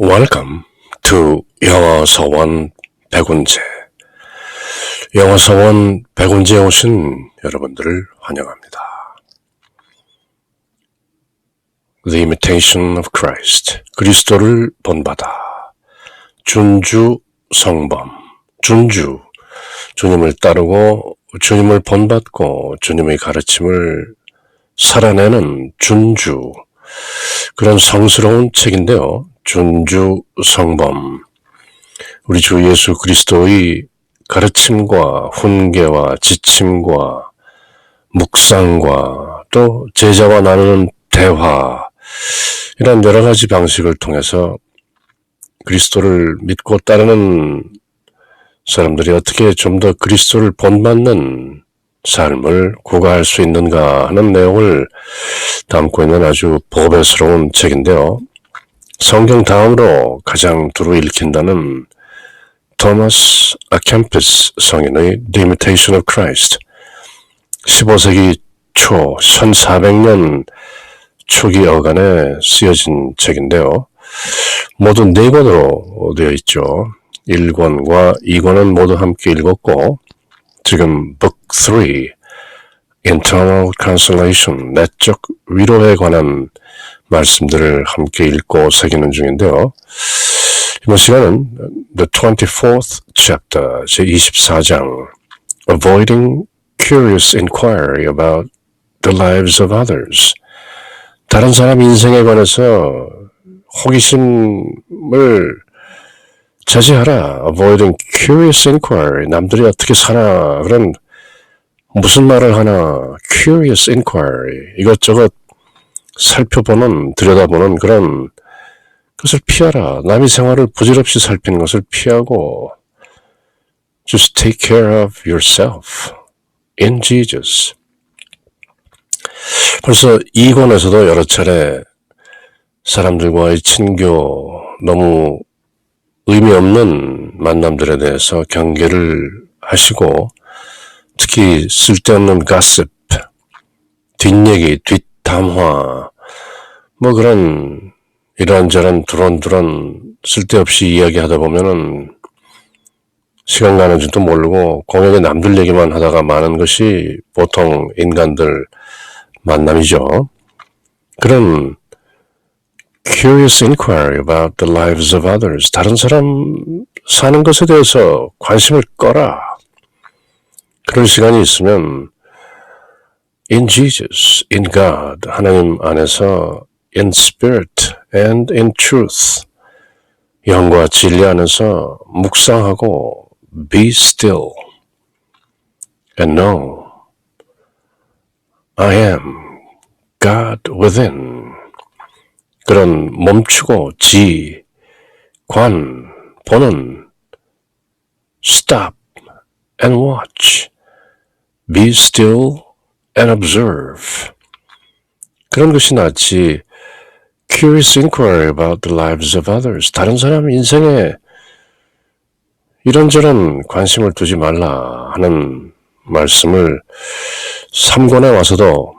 Welcome to 영어 서원 백운제. 영어 서원 백운제에 오신 여러분들을 환영합니다. The Imitation of Christ. 그리스도를 본받아. 준주 성범. 준주. 주님을 따르고 주님을 본받고 주님의 가르침을 살아내는 준주. 그런 성스러운 책인데요. 준주 성범. 우리 주 예수 그리스도의 가르침과 훈계와 지침과 묵상과 또 제자와 나누는 대화 이런 여러 가지 방식을 통해서 그리스도를 믿고 따르는 사람들이 어떻게 좀 더 그리스도를 본받는 삶을 구가할 수 있는가 하는 내용을 담고 있는 아주 보배스러운 책인데요. 성경 다음으로 가장 두루 읽힌다는 토마스 아캠피스 성인의 The Imitation of Christ 15세기 초 1400년 초기 어간에 쓰여진 책인데요. 모두 네 권으로 되어 있죠. 1권과 2권은 모두 함께 읽었고 지금 Book 3 Internal Consolation 내적 위로에 관한 말씀들을 함께 읽고 새기는 중인데요. 이번 시간은 The 24th Chapter 제24장 Avoiding Curious Inquiry About the Lives of Others 다른 사람 인생에 관해서 호기심을 자제하라. Avoiding curious inquiry. 남들이 어떻게 사나. 그런 무슨 말을 하나. Curious inquiry. 이것저것 살펴보는, 들여다보는 그런 것을 피하라. 남의 생활을 부질없이 살피는 것을 피하고 just take care of yourself in Jesus. 벌써 이권에서도 여러 차례 사람들과의 친교, 너무 의미 없는 만남들에 대해서 경계를 하시고 특히 쓸데없는 가습, 뒷얘기, 뒷담화, 뭐 그런 이런저런 두런두런 쓸데없이 이야기하다 보면은 시간 가는 줄도 모르고 공연에 남들 얘기만 하다가 많은 것이 보통 인간들 만남이죠. 그런 curious inquiry about the lives of others. 다른 사람 사는 것에 대해서 관심을 꺼라. 그런 시간이 있으면 in Jesus, in God, 하나님 안에서 in spirit and in truth, 영과 진리 안에서 묵상하고 be still and know I am God within. 그런 멈추고 지, 관, 보는 stop and watch. Be still and observe. 그런 것이 낫지 curious inquiry about the lives of others. 다른 사람 인생에 이런저런 관심을 두지 말라 하는 말씀을 3권에 와서도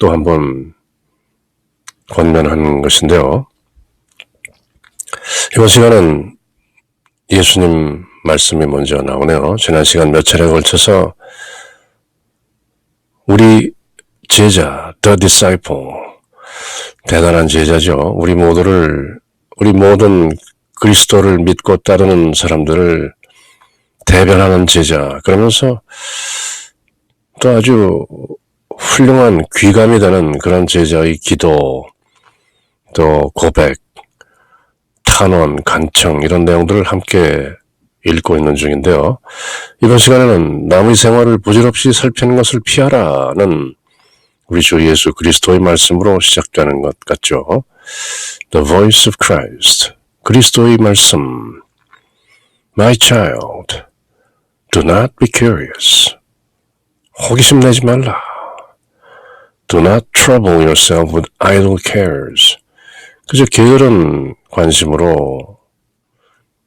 또 한번 권면하는 것인데요. 이번 시간은 예수님 말씀이 먼저 나오네요. 지난 시간 몇 차례에 걸쳐서 우리 제자, the disciple, 대단한 제자죠. 우리 모두를, 우리 모든 그리스도를 믿고 따르는 사람들을 대변하는 제자. 그러면서 또 아주 훌륭한 귀감이 되는 그런 제자의 기도, 또 고백, 탄원, 간청 이런 내용들을 함께 읽고 있는 중인데요. 이번 시간에는 남의 생활을 부질없이 살피는 것을 피하라는 우리 주 예수 그리스도의 말씀으로 시작되는 것 같죠. The voice of Christ. 그리스도의 말씀. My child, do not be curious. 호기심 내지 말라. Do not trouble yourself with idle cares. 그저 게으른 관심으로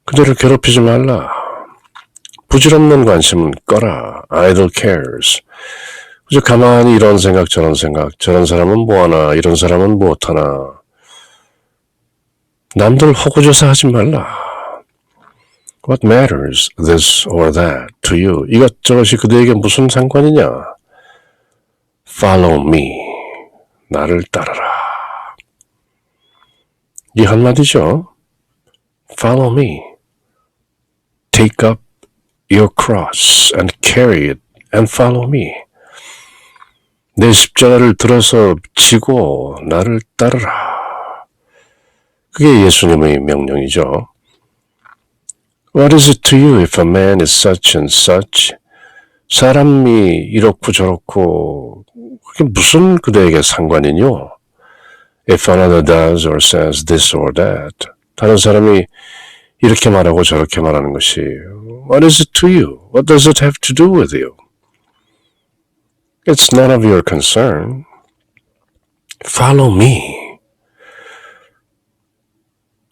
그들을 괴롭히지 말라. 부질없는 관심은 꺼라. idle cares. 그저 가만히 이런 생각 저런 생각 저런 사람은 뭐하나 이런 사람은 못하나 남들 호구조사 하지 말라. What matters this or that to you? 이것저것이 그대에게 무슨 상관이냐? Follow me. 나를 따르라. 이 한마디죠. Follow me. Take up your cross and carry it and follow me. 내 십자가를 들어서 지고 나를 따르라. 그게 예수님의 명령이죠. What is it to you if a man is such and such? 사람이 이렇고 저렇고 그게 무슨 그대에게 상관이뇨? If another does or says this or that. 다른 사람이 이렇게 말하고 저렇게 말하는 것이 What is it to you? What does it have to do with you? It's none of your concern. Follow me.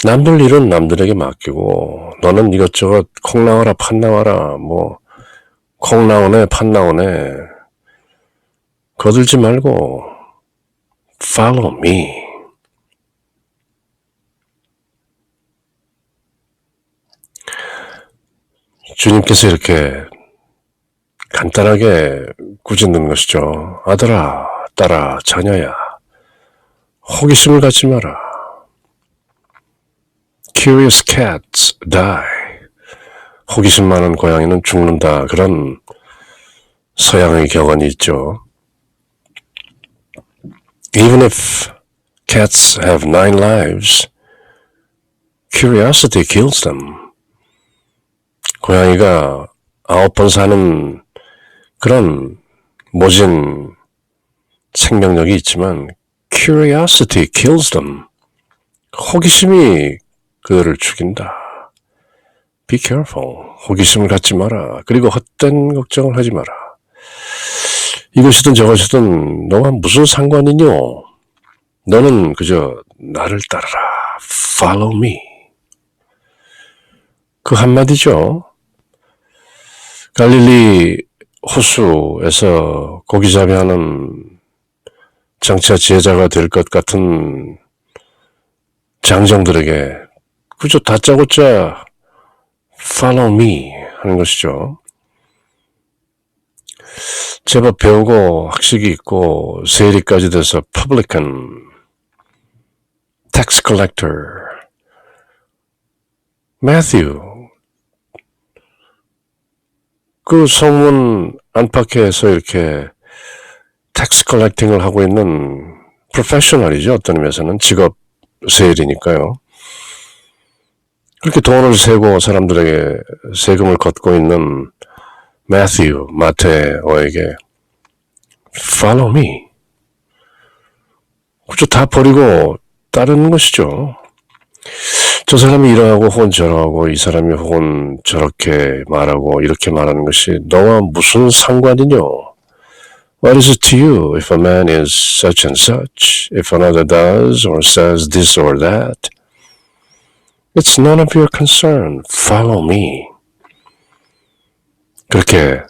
남들 일은 남들에게 맡기고 너는 이것저것 콩 나와라 판 나와라 뭐콩 나오네 판 나오네 거들지 말고 follow me. 주님께서 이렇게 간단하게 꾸짖는 것이죠. 아들아, 딸아, 자녀야, 호기심을 갖지 마라. Curious cats die. 호기심 많은 고양이는 죽는다. 그런 서양의 격언이 있죠. Even if cats have nine lives, curiosity kills them. 고양이가 아홉 번 사는 그런 모진 생명력이 있지만 curiosity kills them. 호기심이 그들을 죽인다. Be careful. 호기심을 갖지 마라. 그리고 헛된 걱정을 하지 마라. 이것이든 저것이든 너와 무슨 상관이뇨? 너는 그저 나를 따르라. Follow me. 그 한마디죠. 갈릴리 호수에서 고기잡이 하는 장차 지혜자가 될 것 같은 장정들에게 그저 다짜고짜 follow me 하는 것이죠. 제법 배우고 학식이 있고 세리까지 돼서 publican, tax collector, Matthew 그 성문 안팎에서 이렇게 텍스 컬렉팅을 하고 있는 프로페셔널이죠. 어떤 의미에서는 직업 세일이니까요. 그렇게 돈을 세고 사람들에게 세금을 걷고 있는 매튜, 마테오에게 follow me. 그저 다 버리고 따르는 것이죠. 저 사람이 이러하고 혹은 저러하고 이 사람이 혹은 저렇게 말하고 이렇게 말하는 것이 너와 무슨 상관이뇨? What is it to you if a man is such and such, if another does or says this or that? It's none of your concern. Follow me. 그렇게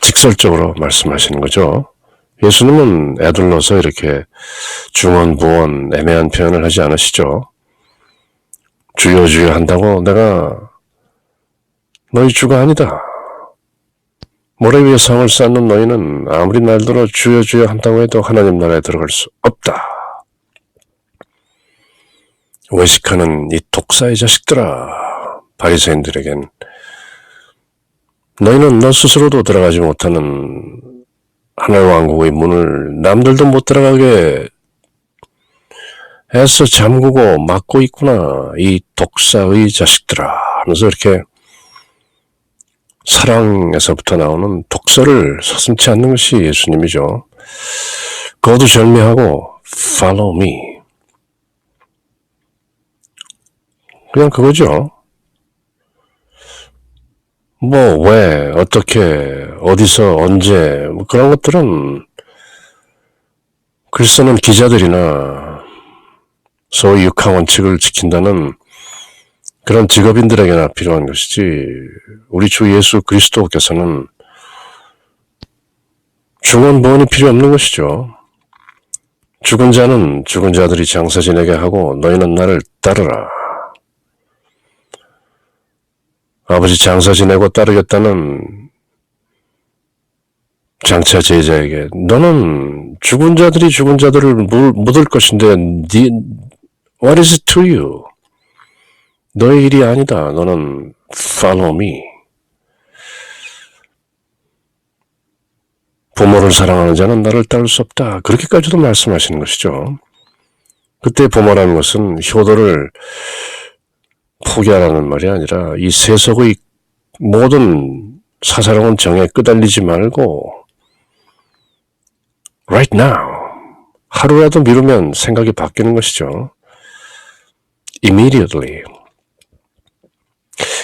직설적으로 말씀하시는 거죠. 예수님은 애들러서 이렇게 중언, 부언, 애매한 표현을 하지 않으시죠. 주여 주여 한다고 내가 너희 주가 아니다. 모래 위에 성을 쌓는 너희는 아무리 날들어 주여 주여 한다고 해도 하나님 나라에 들어갈 수 없다. 외식하는 이 독사의 자식들아, 바리새인들에겐 너희는 너 스스로도 들어가지 못하는 하늘 왕국의 문을 남들도 못 들어가게 해서 잠그고 막고 있구나. 이 독사의 자식들아. 하면서 이렇게 사랑에서부터 나오는 독서를 서슴지 않는 것이 예수님이죠. 거두절미하고 follow me. 그냥 그거죠. 뭐, 왜, 어떻게, 어디서, 언제, 뭐 그런 것들은 글 쓰는 기자들이나 소위 육하 원칙을 지킨다는 그런 직업인들에게나 필요한 것이지, 우리 주 예수 그리스도께서는 중원 보원이 필요 없는 것이죠. 죽은 자는 죽은 자들이 장사 지내게 하고 너희는 나를 따르라. 아버지 장사 지내고 따르겠다는 장차 제자에게 너는 죽은 자들이 죽은 자들을 물- 묻을 것인데 네, what is it to you? 너의 일이 아니다. 너는 follow me. 부모를 사랑하는 자는 나를 따를 수 없다. 그렇게까지도 말씀하시는 것이죠. 그때 부모라는 것은 효도를 포기하라는 말이 아니라 이 세속의 모든 사사로운 정에 끄달리지 말고 right now 하루라도 미루면 생각이 바뀌는 것이죠. immediately.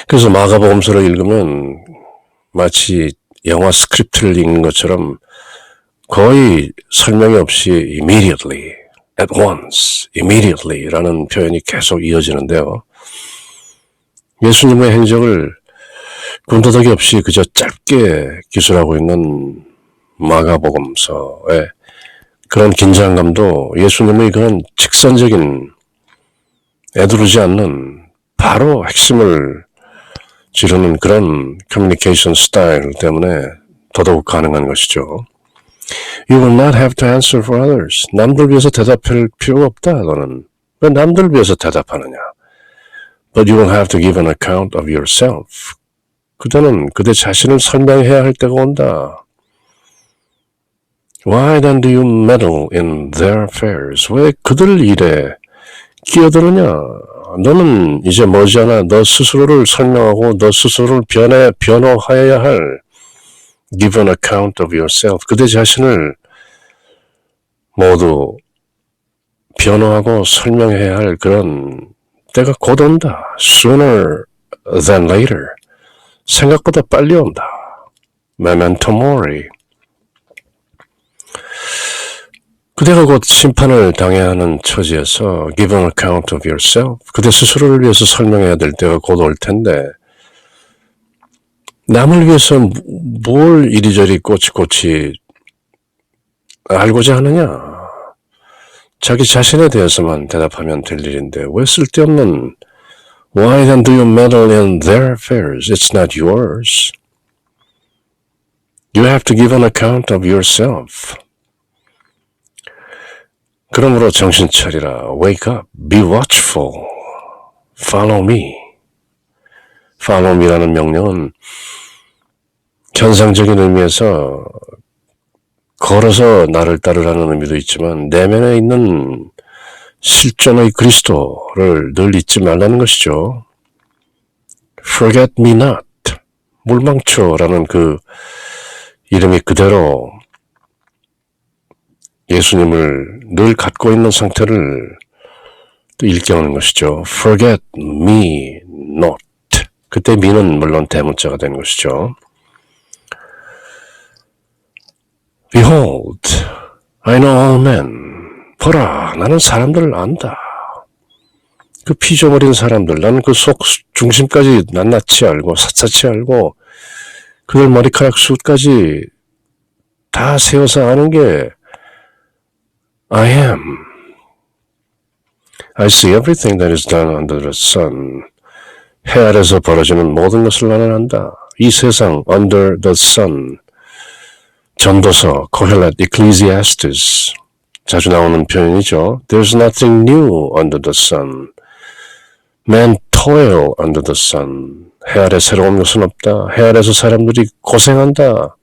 그래서 마가복음서를 읽으면 마치 영화 스크립트를 읽는 것처럼 거의 설명이 없이 immediately, at once, immediately라는 표현이 계속 이어지는데요. 예수님의 행적을 군더더기 없이 그저 짧게 기술하고 있는 마가복음서의 그런 긴장감도 예수님의 그런 직선적인 애두르지 않는 바로 핵심을 지르는 그런 커뮤니케이션 스타일 때문에 더더욱 가능한 것이죠. You will not have to answer for others. 남들 위해서 대답할 필요가 없다, 너는. 왜 남들 위해서 대답하느냐? But you will have to give an account of yourself. 그대는 그대 자신을 설명해야 할 때가 온다. Why then do you meddle in their affairs? 왜 그들 일에 끼어드느냐? 너는 이제 머지않아 너 스스로를 설명하고 너 스스로를 변해, 변호하여야 할 give an account of yourself. 그대 자신을 모두 변호하고 설명해야 할 그런 때가 곧 온다. sooner than later. 생각보다 빨리 온다. memento mori. 그대가 곧 심판을 당해야 하는 처지에서 give an account of yourself. 그대 스스로를 위해서 설명해야 될 때가 곧 올 텐데 남을 위해서 뭘 이리저리 꼬치꼬치 알고자 하느냐? 자기 자신에 대해서만 대답하면 될 일인데 왜 쓸데없는 Why then do you meddle in their affairs? It's not yours. You have to give an account of yourself. 그러므로 정신 차리라. Wake up. Be watchful. Follow me. Follow me라는 명령은 현상적인 의미에서 걸어서 나를 따르라는 의미도 있지만 내면에 있는 실존의 그리스도를 늘 잊지 말라는 것이죠. Forget me not. 물망초라는 그 이름이 그대로 예수님을 늘 갖고 있는 상태를 또 일깨우는 것이죠. Forget me not. 그때 me는 물론 대문자가 되는 것이죠. Behold, I know all men. 보라, 나는 사람들을 안다. 그 피조물인 사람들, 나는 그 속 중심까지 낱낱이 알고, 샅샅이 알고, 그들 머리카락 숱까지 다 세워서 아는 게 I am. I see everything that is done under the sun. 해 아래서 벌어지는 모든 것을 나는 안다. 이 세상 under the sun. 전도서, 코헬렛, Ecclesiastes 자주 나오는 표현이죠. There's nothing new under the sun. Man toil under the sun. 해 아래 새로운 것은 없다. 해 아래서 사람들이 고생한다.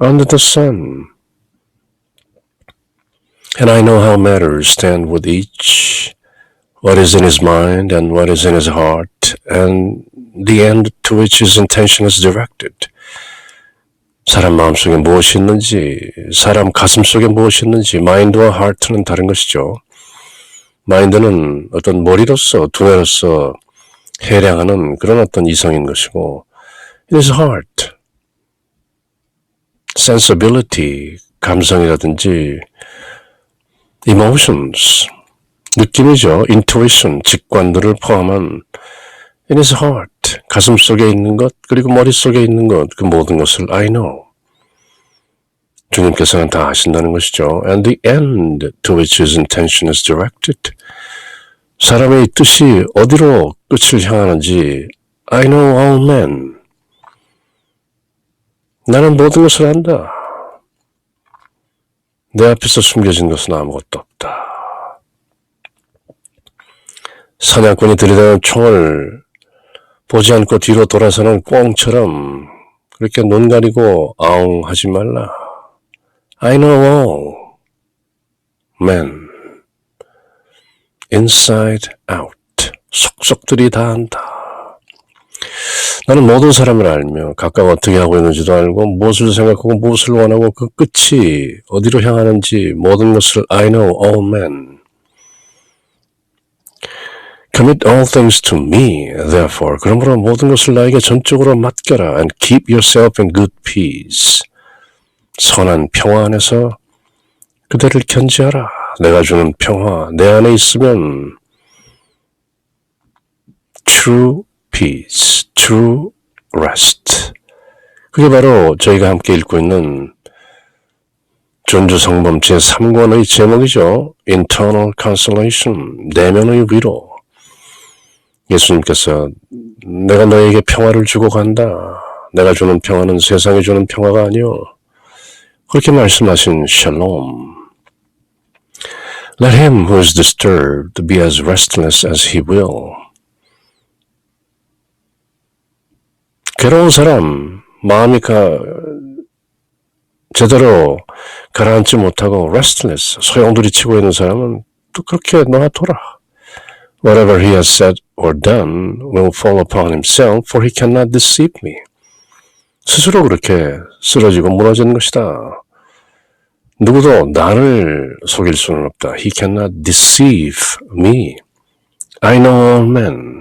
Under the sun. And I know how matters stand with each, what is in his mind and what is in his heart, and the end to which his intention is directed. 사람 마음속에 무엇이 있는지, 사람 가슴 속에 무엇이 있는지, 마인드와 하트는 다른 것이죠. 마인드는 어떤 머리로서, 두뇌로서 해량하는 그런 어떤 이성인 것이고, it is heart, sensibility, 감성이라든지, emotions, 느낌이죠. intuition, 직관들을 포함한 in his heart, 가슴 속에 있는 것, 그리고 머릿속에 있는 것, 그 모든 것을 I know. 주님께서는 다 아신다는 것이죠. And the end to which his intention is directed. 사람의 뜻이 어디로 끝을 향하는지 I know all men. 나는 모든 것을 안다. 내 앞에서 숨겨진 것은 아무것도 없다. 사냥꾼이 들이대는 총을 보지 않고 뒤로 돌아서는 꽁처럼 그렇게 눈 가리고 아웅 하지 말라. I know all men inside out 속속들이 다 안다. 나는 모든 사람을 알며 각각 어떻게 하고 있는지도 알고 무엇을 생각하고 무엇을 원하고 그 끝이 어디로 향하는지 모든 것을 I know all men. Commit all things to me, therefore. 그러므로 모든 것을 나에게 전적으로 맡겨라. And keep yourself in good peace. 선한 평화 안에서 그대를 견지하라. 내가 주는 평화, 내 안에 있으면 true peace, true rest. 그게 바로 저희가 함께 읽고 있는 존주 성범 제3권의 제목이죠. Internal Consolation, 내면의 위로. 예수님께서 내가 너에게 평화를 주고 간다. 내가 주는 평화는 세상이 주는 평화가 아니요. 그렇게 말씀하신 샬롬. Let him who is disturbed be as restless as he will. 괴로운 사람, 마음이 가, 제대로 가라앉지 못하고 restless, 소용돌이 치고 있는 사람은 또 그렇게 놔둬라. Whatever he has said or done will fall upon himself, for he cannot deceive me. 스스로 그렇게 쓰러지고 무너지는 것이다. 누구도 나를 속일 수는 없다. He cannot deceive me. I know all men.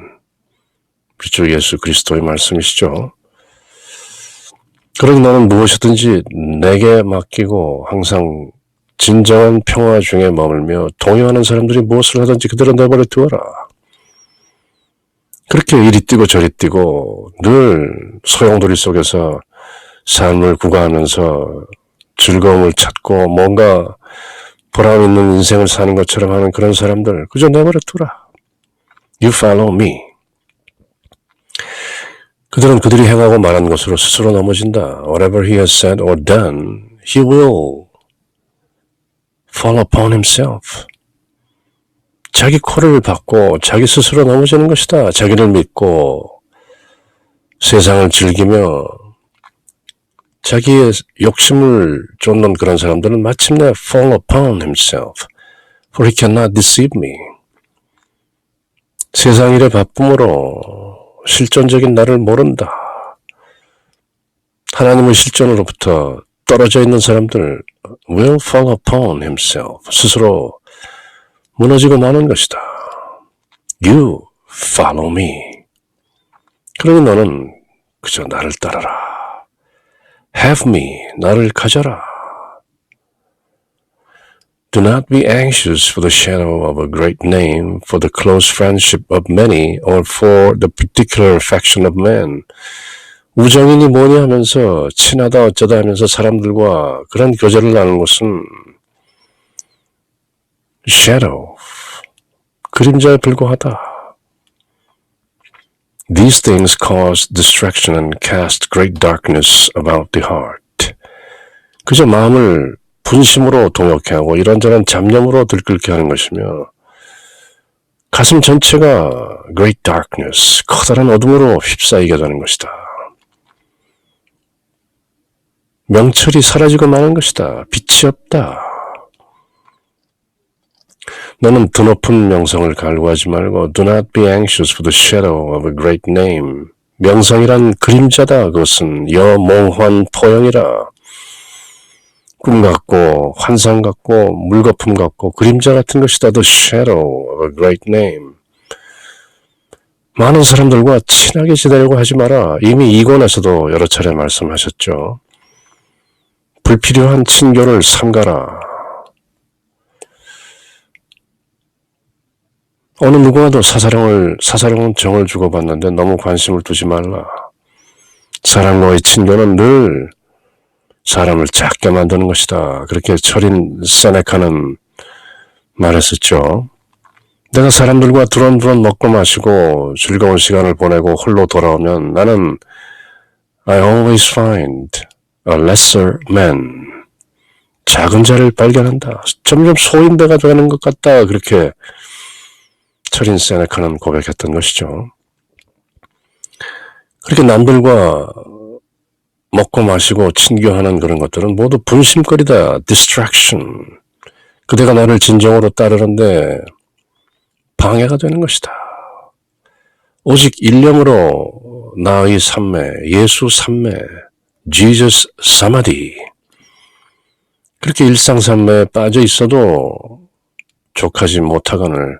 그죠 예수 그리스도의 말씀이시죠. 그러니 너는 무엇이든지 내게 맡기고 항상 진정한 평화 중에 머물며 동요하는 사람들이 무엇을 하든지 그대로 내버려 두어라. 그렇게 이리 뛰고 저리 뛰고 늘 소용돌이 속에서 삶을 구가하면서 즐거움을 찾고 뭔가 보람 있는 인생을 사는 것처럼 하는 그런 사람들 그저 내버려 두라. You follow me. 그들은 그들이 행하고 말한 것으로 스스로 넘어진다. Whatever he has said or done, he will fall upon himself. 자기 코를 받고 자기 스스로 넘어지는 것이다. 자기를 믿고 세상을 즐기며 자기의 욕심을 쫓는 그런 사람들은 마침내 fall upon himself. For he cannot deceive me. 세상 일에 바쁨으로 실존적인 나를 모른다. 하나님의 실존으로부터 떨어져 있는 사람들 will fall upon himself. 스스로 무너지고 마는 것이다. You follow me. 그러니 너는 그저 나를 따라라. Have me, 나를 가져라. Do not be anxious for the shadow of a great name, for the close friendship of many, or for the particular affection of men. 우정인이 뭐냐 하면서 친하다 어쩌다 하면서 사람들과 그런 교제를 나누는 것은 shadow, 그림자에 불과하다. These things cause distraction and cast great darkness about the heart. 그저 마음을 분심으로 동역해 하고 이런저런 잡념으로 들끓게 하는 것이며 가슴 전체가 great darkness, 커다란 어둠으로 휩싸이게 되는 것이다. 명철이 사라지고 마는 것이다. 빛이 없다. 너는 드높은 명성을 갈구하지 말고 do not be anxious for the shadow of a great name. 명성이란 그림자다. 그것은 여몽환 포영이라. 꿈 같고 환상 같고 물거품 같고 그림자 같은 것이다. The shadow of a great name. 많은 사람들과 친하게 지내려고 하지 마라. 이미 이권에서도 여러 차례 말씀하셨죠. 불필요한 친교를 삼가라. 어느 누구와도 사사령을, 사사령은 정을 주고받는데 너무 관심을 두지 말라. 사람과의 친교는 늘 사람을 작게 만드는 것이다. 그렇게 철인 세네카는 말했었죠. 내가 사람들과 두런두런 먹고 마시고 즐거운 시간을 보내고 홀로 돌아오면 나는 I always find a lesser man. 작은 자를 발견한다. 점점 소인배가 되는 것 같다. 그렇게 철인 세네카는 고백했던 것이죠. 그렇게 남들과 먹고 마시고 친교하는 그런 것들은 모두 분심거리다. distraction. 그대가 나를 진정으로 따르는데 방해가 되는 것이다. 오직 일념으로 나의 삼매, 예수 삼매, Jesus 사마디. 그렇게 일상삼매에 빠져 있어도 족하지 못하거늘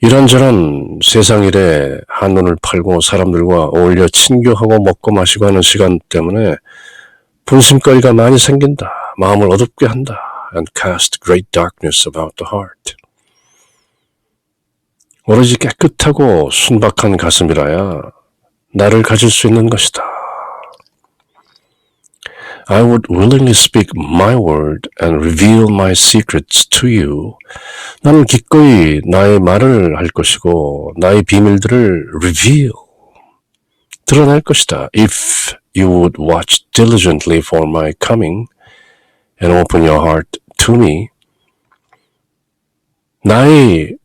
이런저런 세상 일에 한눈을 팔고 사람들과 어울려 친교하고 먹고 마시고 하는 시간 때문에 분심거리가 많이 생긴다. 마음을 어둡게 한다. And cast great darkness about the heart. 오로지 깨끗하고 순박한 가슴이라야 나를 가질 수 있는 것이다. I would willingly speak my word and reveal my secrets to you. 나는 기꺼이 나의 말을 할 것이고 나의 비밀들을 reveal 드러낼 것이다. If you would watch diligently for my coming and open your heart to me. 나의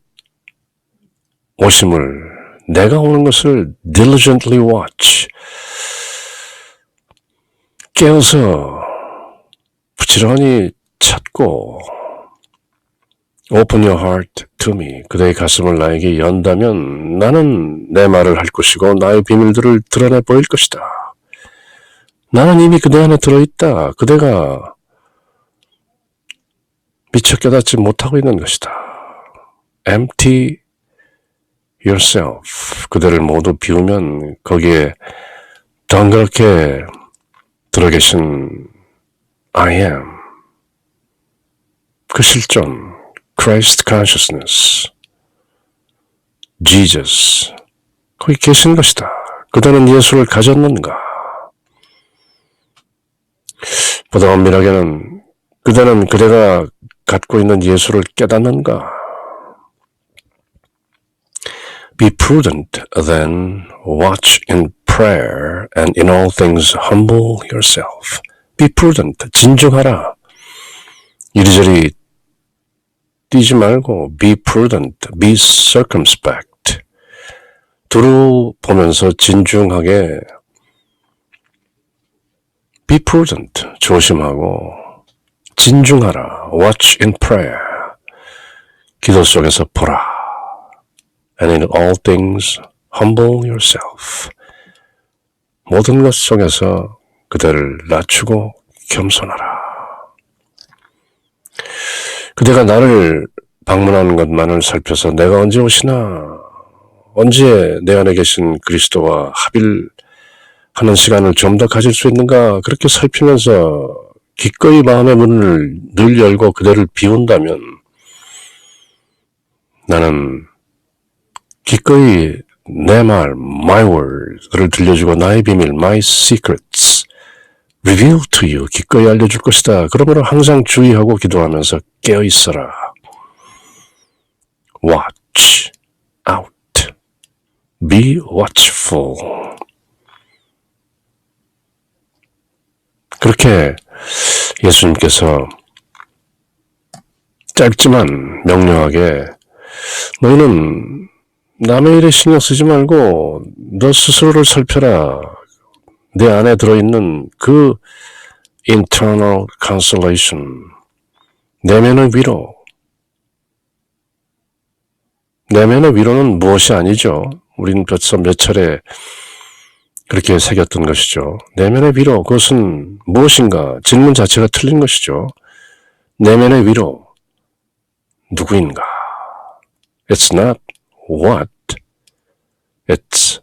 오심을 내가 오는 것을 diligently watch 깨어서 부지런히 찾고 open your heart to me 그대의 가슴을 나에게 연다면 나는 내 말을 할 것이고 나의 비밀들을 드러내 보일 것이다. 나는 이미 그대 안에 들어있다. 그대가 미처 깨닫지 못하고 있는 것이다. empty yourself. 그대를 모두 비우면 거기에 덩그렇게 들어계신 I am. 그 실존, Christ consciousness, Jesus. 거기 계신 것이다. 그대는 예수를 가졌는가? 보다 엄밀하게는 그대는 그대가 갖고 있는 예수를 깨닫는가? Be prudent, then watch in prayer, and in all things humble yourself. Be prudent, 진중하라. 이리저리 뛰지 말고 be prudent, be circumspect. 두루 보면서 진중하게 be prudent, 조심하고 진중하라. watch in prayer. 기도 속에서 보라. and in all things humble yourself. 모든 것 속에서 그대를 낮추고 겸손하라. 그대가 나를 방문하는 것만을 살펴서 내가 언제 오시나, 언제 내 안에 계신 그리스도와 합일하는 시간을 좀 더 가질 수 있는가, 그렇게 살피면서 기꺼이 마음의 문을 늘 열고 그대를 비운다면 나는 기꺼이 내 말, my word를 들려주고 나의 비밀, my secrets, reveal to you, 기꺼이 알려줄 것이다. 그러므로 항상 주의하고 기도하면서 깨어 있어라. watch out, be watchful. 그렇게 예수님께서 짧지만 명료하게 너희는 남의 일에 신경 쓰지 말고 너 스스로를 살펴라. 내 안에 들어있는 그 internal consolation, 내면의 위로. 내면의 위로는 무엇이 아니죠. 우린 벌써 몇 차례 그렇게 새겼던 것이죠. 내면의 위로, 그것은 무엇인가? 질문 자체가 틀린 것이죠. 내면의 위로, 누구인가? It's not what, It's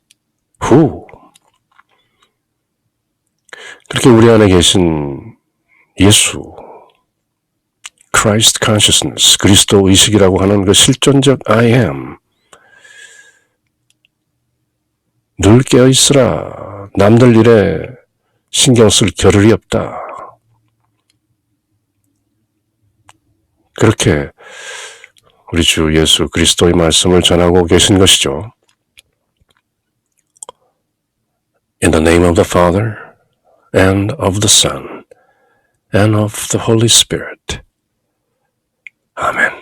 who. 그렇게 우리 안에 계신 예수, Christ consciousness, 그리스도 의식이라고 하는 그 실존적 I am. 늘 깨어있으라. 남들 일에 신경 쓸 겨를이 없다. 그렇게 우리 주 예수 그리스도의 말씀을 전하고 계신 것이죠. In the name of the Father, and of the Son, and of the Holy Spirit. 아멘.